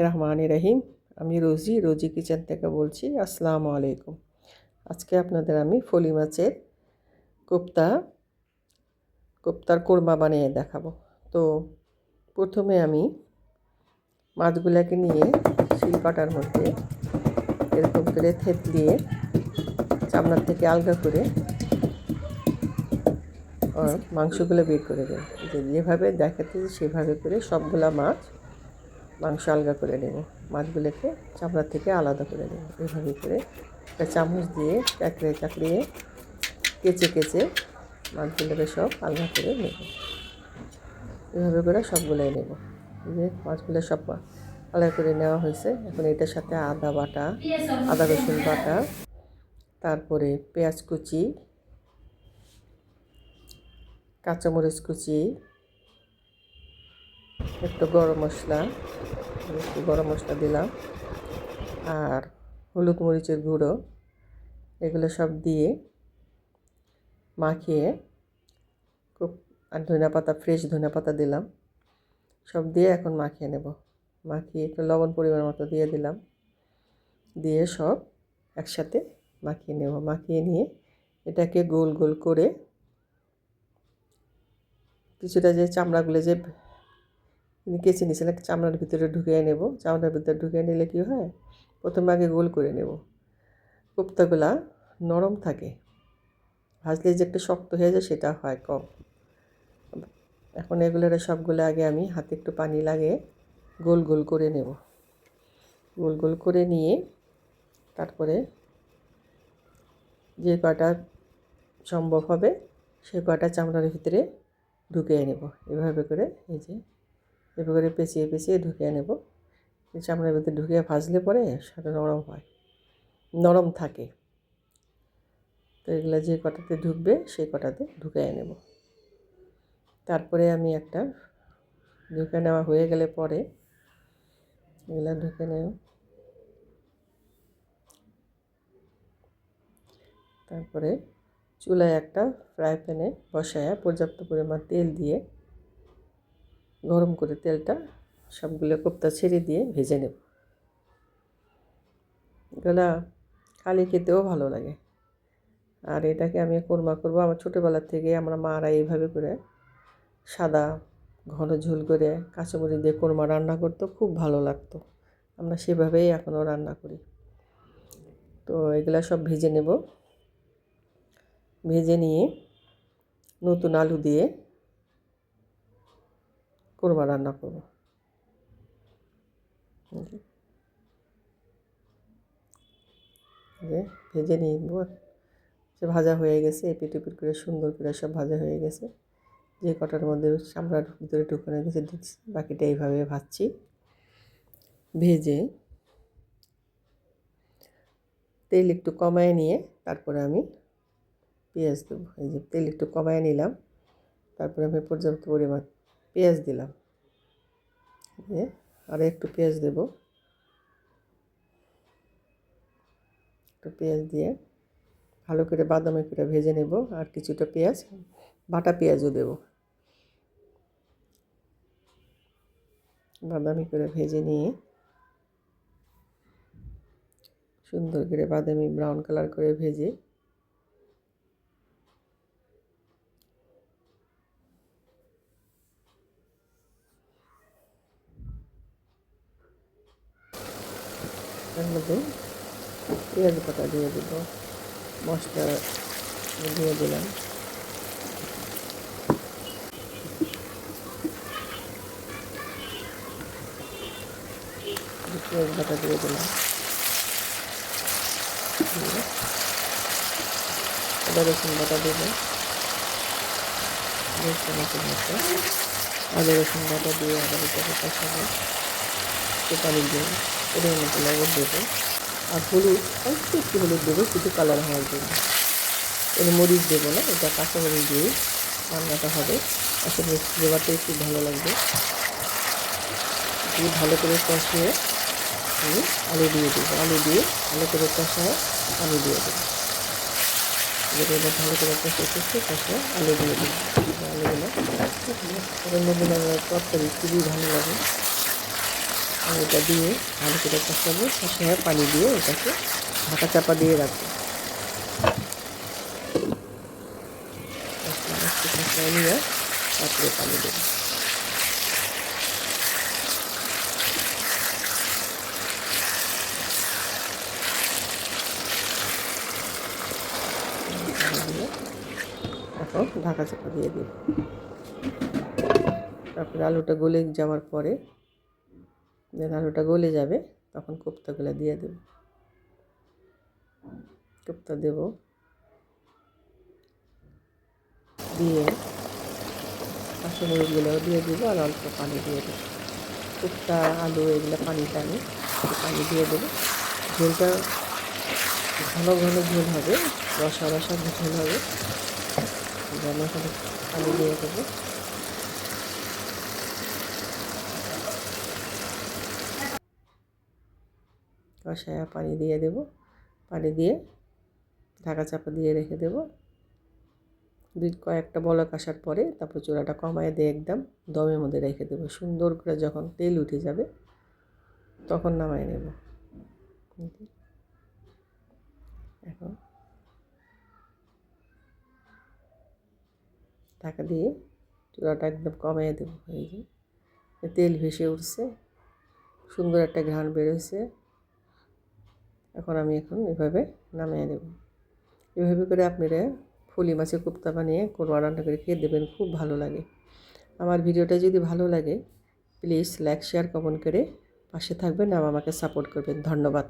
রহমান রহিম আমি রোজি রোজি কিচেন থেকে বলছি, আসসালামু আলাইকুম। আজকে আপনাদের আমি ফলি মাছের কোপ্তা, কোপ্তার কোরমা বানিয়ে দেখাবো। তো প্রথমে আমি মাছগুলোকে নিয়ে শিলপাটার মধ্যে এরকম করে থেতলিয়ে চামড়ার থেকে আলগা করে মাংসগুলো বের করে দেব। যেভাবে দেখাতে সেভাবে করে সবগুলা মাছ মাংস আলগা করে নেব। মাছগুলোকে চামড়া থেকে আলাদা করে নেব। এইভাবে করে একটা চামচ দিয়ে চাকড়ে চাকড়িয়ে কেচে কেচে মাছগুলোকে সব আলগা করে নেব। এভাবে করে সবগুলোই নেব। যে মাছগুলো সব আলাদা করে নেওয়া হয়েছে। এখন এটার সাথে আদা বাটা, আদা রসুন বাটা, তারপরে পেঁয়াজ কুচি, কাঁচামরিচ কুচি একটু গরম মশলা, একটু গরম মশলা দিলাম। আর হলুদ মরিচের গুঁড়ো, এগুলো সব দিয়ে মাখিয়ে খুব আর ধনিয়া পাতা ফ্রেশ ধনিয়া পাতা দিলাম। সব দিয়ে এখন মাখিয়ে নেব। মাখিয়ে একটু লবণ পরিমাণ মতো দিয়ে দিলাম। দিয়ে সব একসাথে মাখিয়ে নেব। মাখিয়ে নিয়ে এটাকে গোল গোল করে কিছুটা যে চামড়াগুলো যে কেচে নিয়েছিলাম চামড়ার ভিতরে ঢুকিয়ে নেব। চামড়ার ভিতরে ঢুকিয়ে নিলে কী হয়? প্রথমে আগে গোল করে নেব। কোপ্তাগুলা নরম থাকে। ভাজলে যে একটু শক্ত হয়ে যায় সেটা হয় কম। এখন এগুলোর সবগুলো আগে আমি হাতে একটু পানি লাগে গোল গোল করে নেব। গোল গোল করে নিয়ে তারপরে যে কটা সম্ভব হবে সে কটা চামড়ার ভিতরে ঢুকিয়ে নেব। এভাবে করে এই যে এভাবে করে পেঁচিয়ে পেঁচিয়ে ঢুকিয়ে নেব। চামড়ার ভিতরে ঢুকিয়ে ভাজলে পরে সেটা নরম হয়, নরম থাকে। তো এগুলো যে কটাতে ঢুকবে সেই কটাতে ঢুকিয়ে নেব। তারপরে আমি একটা ঢুকে নেওয়া হয়ে গেলে পরে এগুলো ঢুকে নেব। তারপরে চুলায় একটা ফ্রাই প্যানে বসায় পর্যাপ্ত পরিমাণ তেল দিয়ে গরম করে তেলটা সবগুলো কোপ্তা ছেড়ে দিয়ে ভেজে নেব। এগুলা খালি খেতেও ভালো লাগে। আর এটাকে আমি কোরমা করব। আমার ছোটোবেলার থেকে আমরা মারা এইভাবে করে সাদা ঘন ঝোল করে কাঁচামরিচ দিয়ে কোরমা রান্না করতো, খুব ভালো লাগতো। আমরা সেভাবেই এখনও রান্না করি। তো এগুলা সব ভেজে নেব। ভেজে নিয়ে নতুন আলু দিয়ে কোরমা রান্না করব। যে ভেজে নিব। সে ভাজা হয়ে গেছে এপিট এপিট করে, সুন্দর করে সব ভাজা হয়ে গেছে। যে কটার মধ্যে চামড়ার ভিতরে ঢুকানো গেছে, দিচ্ছি, বাকিটা এইভাবে ভাজছি। ভেজে তেল একটু কমায় নিয়ে তারপরে আমি পেঁয়াজ দেবো। এই যে তেল একটু কমায় নিলাম, তারপরে আমি পর্যাপ্ত পরিমাণ পেঁয়াজ দিলাম। দিয়ে আর একটু পেঁয়াজ দেব। একটু পেঁয়াজ দিয়ে ভালো করে বাদামি করে ভেজে নেব আর কিছুটা পেঁয়াজ, বাটা পেঁয়াজও দেব। বাদামি করে ভেজে নিয়ে সুন্দর করে বাদামি ব্রাউন কালার করে ভেজে তার মধ্যে পেঁয়াজ পাতা দিয়ে দেব মশলা দিয়ে দিলাম পেঁয়াজ বাটা দিয়ে দিলাম আদা রসুন বাটা কষাবো পানি দিয়ে পরিমাণ মতো লবণ দেবো। আর হলুদ, অল্প একটু হলুদ দেবো শুধু কালার হওয়ার জন্য। এর মরিচ দেবো না, এটা কাঁচামরিচ দিয়ে রান্নাটা হবে। কাঁচামরিচ দেওয়াতে একটু ভালো লাগবে। দিয়ে ভালো করে কষিয়ে আমি আলু দিয়ে দেবো। আলু দিয়ে ভালো করে কষায় আলু দিয়ে দেবো। ভালো করে কষে কষে কষে আলু দিয়ে দেবো। আলুগুলো তরকারি, খুবই ভালো লাগে। আর এটা দিয়ে ভালো করে কষাবো। কষায় পানি দিয়ে এটাকে ঢাকা চাপা দিয়ে রাখব। পানি দেবো। এখন ঢাকা চাপা দিয়ে দিই তারপরে আলুটা গলে যাওয়ার পরে যখন আলুটা গলে যাবে, তখন কোপ্তাগুলো দিয়ে দেব। কোপ্তা দেব। দিয়ে কাঁচামরিচগুলোও দিয়ে দেবো আর অল্প পানি দিয়ে দেবো। কোপ্তা, আলু এগুলো পানি টানি পানি দিয়ে দেবো। ঝোলটা ঘন ঘন ঝোল হবে, রসা রসা ঝোল হবে। এখানে পানি দিয়ে দেবো। কষায়া পানি দিয়ে দেব। পানি দিয়ে ঢাকা চাপা দিয়ে রেখে দেব। দুই, কয়েকটা বলক আসার পরে তারপর চূড়াটা কমায় দিয়ে একদম দমের মধ্যে রেখে দেবো। সুন্দর করে যখন তেল উঠে যাবে তখন নামায় নেব। এখন ঢাকা দিয়ে চূড়াটা একদম কমিয়ে দেবো। এই যে তেল ভেসে উঠছে, সুন্দর একটা ঘ্রাণ বেরোচ্ছে এখন আমি এখন এভাবে নামিয়ে নেব। এভাবে করে আপনারা ফুলি মাছের কোপ্তা বানিয়ে কোরমা রান্না করে খেয়ে দেবেন, খুব ভালো লাগে। আমার ভিডিওটা যদি ভালো লাগে প্লিজ লাইক শেয়ার কমেন্ট করে পাশে থাকবেন আর আমাকে সাপোর্ট করবেন। ধন্যবাদ।